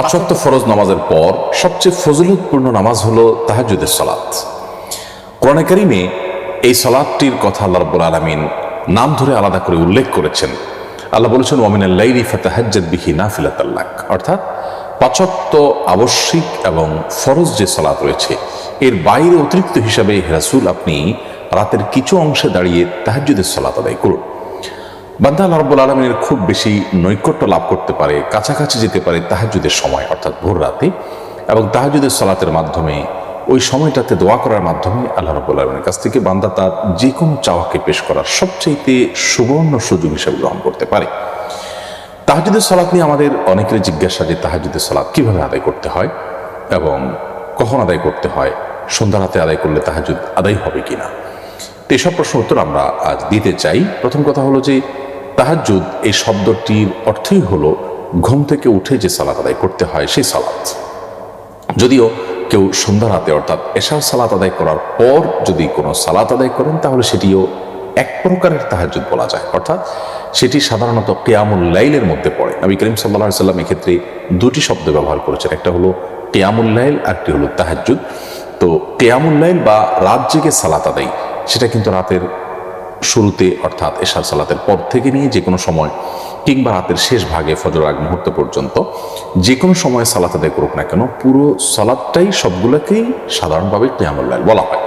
পাঁচক্ত ফরজ নামাজের পর সবচেয়ে ফজিলতপূর্ণ নামাজ হলো তাহাজুদের সালাত। কোরআনে কারিমে এই সালাদটির কথা আল্লাহ রব্বুল আলমিন নাম ধরে আলাদা করে উল্লেখ করেছেন। আল্লাহ বলেছেন, ওয়ামিনাল লাইলি ফাতাহাজ্জাদ বিহি নাফিলাতাল্লাক অর্থাৎ পাঁচক্ত আবশ্যিক এবং ফরজ যে সালাত রয়েছে, এর বাইরে অতিরিক্ত হিসাবে হেরাসুল আপনি রাতের কিছু অংশে দাঁড়িয়ে তাহাজ্জুদের সালাত আদায় করুন। বান্দা রব্বুল আলমিনের খুব বেশি নৈকট্য লাভ করতে পারে, কাছাকাছি যেতে পারে তাহাজুদের সময়, অর্থাৎ ভোর রাতে, এবং তাহাজুদের সালাতের মাধ্যমে, ওই সময়টাতে দোয়া করার মাধ্যমে আল্লাহ রব্বুল আলমের কাছ থেকে বান্দা তার যে কোনো চাওয়াকে পেশ করার সবচাইতে সুবর্ণ সুযোগ হিসেবে গ্রহণ করতে পারে। তাহাজুদের সালাত নিয়ে আমাদের অনেকের জিজ্ঞাসা যে তাহাজুদের সালাত কীভাবে আদায় করতে হয়, এবং কখন আদায় করতে হয়, সন্ধ্যা রাতে আদায় করলে তাহাজুদ আদায় হবে কিনা? তো এসব প্রশ্ন উত্তর আমরা আজ দিতে চাই। প্রথম কথা হলো যে তাহাজুদ এই শব্দটির অর্থই হলো ঘুম থেকে উঠে যে সালাত আদায় করতে হয় সেই সালাত। যদিও কেউ সন্ধ্যা রাতে অর্থাৎ এশার সালাত আদায় করার পর যদি কোনো সালাত আদায় করেন, তাহলে সেটিও এক প্রকারের তাহাজুদ বলা যায়। অর্থাৎ সেটি সাধারণত কেয়ামুল লাইলের মধ্যে পড়ে। নবী করিম সাল্লা সাল্লাম এক্ষেত্রে দুটি শব্দ ব্যবহার করেছেন। একটা হলো কেয়ামুল লাইল আরটি হলো তাহাজুদ তো কেয়ামুল লাইল বা রাত জেগে সালাত আদায়, সেটা কিন্তু রাতের শুরুতে, অর্থাৎ এশার সালাতের পর থেকে নিয়ে যে কোনো সময় কিংবা রাতের শেষ ভাগে ফজর আগ মুহূর্ত পর্যন্ত, যে কোনো সময় সালাত আদায় করুক না কেন, পুরো সালাদটাই সবগুলোকেই সাধারণভাবে কেয়ামুল্লাহ বলা হয়।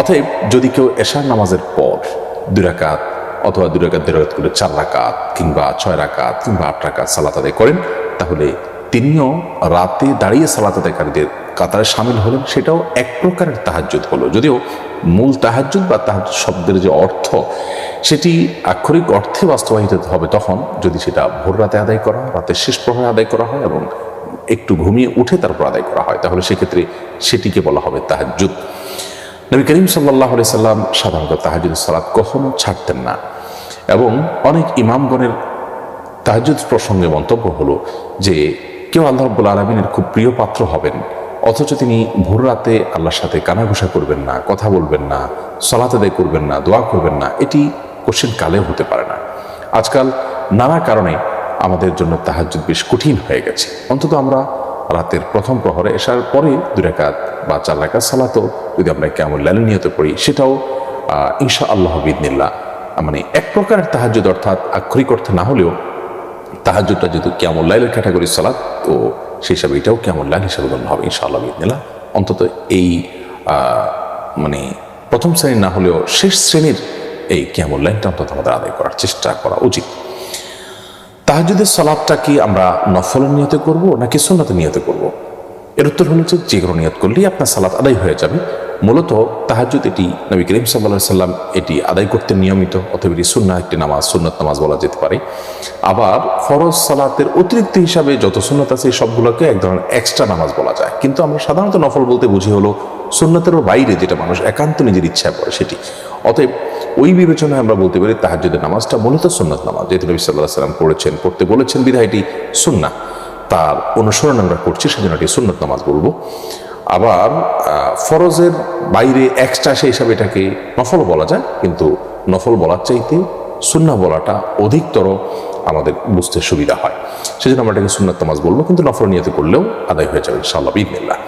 অতএব যদি কেউ এশার নামাজের পর দুই রাকাত অথবা দুই রাকাত দেড় করে চার রাকাত কিংবা ছয় রাকাত কিংবা আট রাকাত সালাত আদায় করেন, তাহলে তিনিও রাতে দাঁড়িয়ে সালাত আদায়কারীদের কাতারে সামিল হলেন, সেটাও এক প্রকারের তাহাজ্জুদ হলো। যদিও মূল তাহাজ্জুদ বা তাহাজ্জুদ শব্দের যে অর্থ, সেটি আক্ষরিক অর্থে বাস্তবায়িত হবে তখন যদি সেটা ভোর রাতে আদায় করা হয়, রাতের শেষ প্রহরে আদায় করা হয় এবং একটু ঘুমিয়ে উঠে তারপর আদায় করা হয়, তাহলে সেক্ষেত্রে সেটিকে বলা হবে তাহাজ্জুদ। নবী করিম সাল্লাহ সাল্লাম সাধারণত তাহাজুদ সালাত কখনো ছাড়তেন না এবং অনেক ইমামগণের তাহাজুদ প্রসঙ্গে মন্তব্য হলো যে কেউ আল্লাহ রব্বুল আলমিনের খুব প্রিয় পাত্র হবেন, অথচ তিনি ভোর রাতে আল্লাহর সাথে কানাঘুষা করবেন না, কথা বলবেন না, সলাত আদায় করবেন না, দোয়া করবেন না, এটি কোশ্চেন কালেও হতে পারে না। আজকাল নানা কারণে আমাদের জন্য তাহাজুদ বেশ কঠিন হয়ে গেছে। অন্তত আমরা রাতের প্রথম প্রহরে এসার পরে দু রেখাত বা চার রেখাত সালাতো যদি আমরা কেমন লাল নিয়তে পড়ি, সেটাও ইনশা আল্লাহ বিদনিল্লা মানে এক প্রকারের তাহাজুদ অর্থাৎ আক্ষরিক অর্থে না হলেও তাহাজুদটা যেহেতু কেমন লাইলের ক্যাটাগরি সালাত? তো সেই হিসাবে এটাও কেমন লাইল হিসাবে গণ্য হবে, ইনশাআল্লাহ অন্তত এই মানে প্রথম শ্রেণির না হলেও শেষ শ্রেণির এই কেমন লাইনটা অন্তত আমাদের আদায় করার চেষ্টা করা উচিত। তাহাজুদের সালাদটা কি আমরা নফলের নিয়তে করব নাকি সুন্নতে নিয়তে করব? এর উত্তর হলো যে যে কোনো নিয়ত করলেই আপনার সালাত আদায় হয়ে যাবে। মূলত তাহাজুদ এটি নবী করিম সাল্লা সাল্লাম এটি আদায় করতে নিয়মিত, অথবা এটি সুন্না একটি নামাজ, সুন্নত নামাজ বলা যেতে পারে। আবার ফরজ সালাতের অতিরিক্ত হিসাবে যত সুন্নত আছে এই সবগুলোকে এক ধরনের এক্সট্রা নামাজ বলা যায়। কিন্তু আমরা সাধারণত নফল বলতে বুঝি হলো সুন্নতেরও বাইরে যেটা মানুষ একান্ত নিজের ইচ্ছা করে সেটি। অতএব ওই বিবেচনায় আমরা বলতে পারি তাহাজুদের নামাজটা মূলত সুন্নত নামাজ, যেহেতু নবী সাল্লাহ সাল্লাম পড়েছেন, পড়তে বলেছেন বিধায় এটি সুন্না তার অনুসরণ আমরা করছি, সেজন্য এটি সুন্নত নামাজ বলব। আবার ফরজের বাইরে এক্সট্রা সেই হিসাবে এটাকে নফল বলা যায়, কিন্তু নফল বলার চাইতে সুন্না বলাটা অধিকতর আমাদের বুঝতে সুবিধা হয়। সেজন্য আমরা এটাকে সুন্নাত তামাজ বলব, কিন্তু নফল নিয়তে করলেও আদায় হয়ে যাবে ইনশাআল্লাহ বিদিনিল্লাহ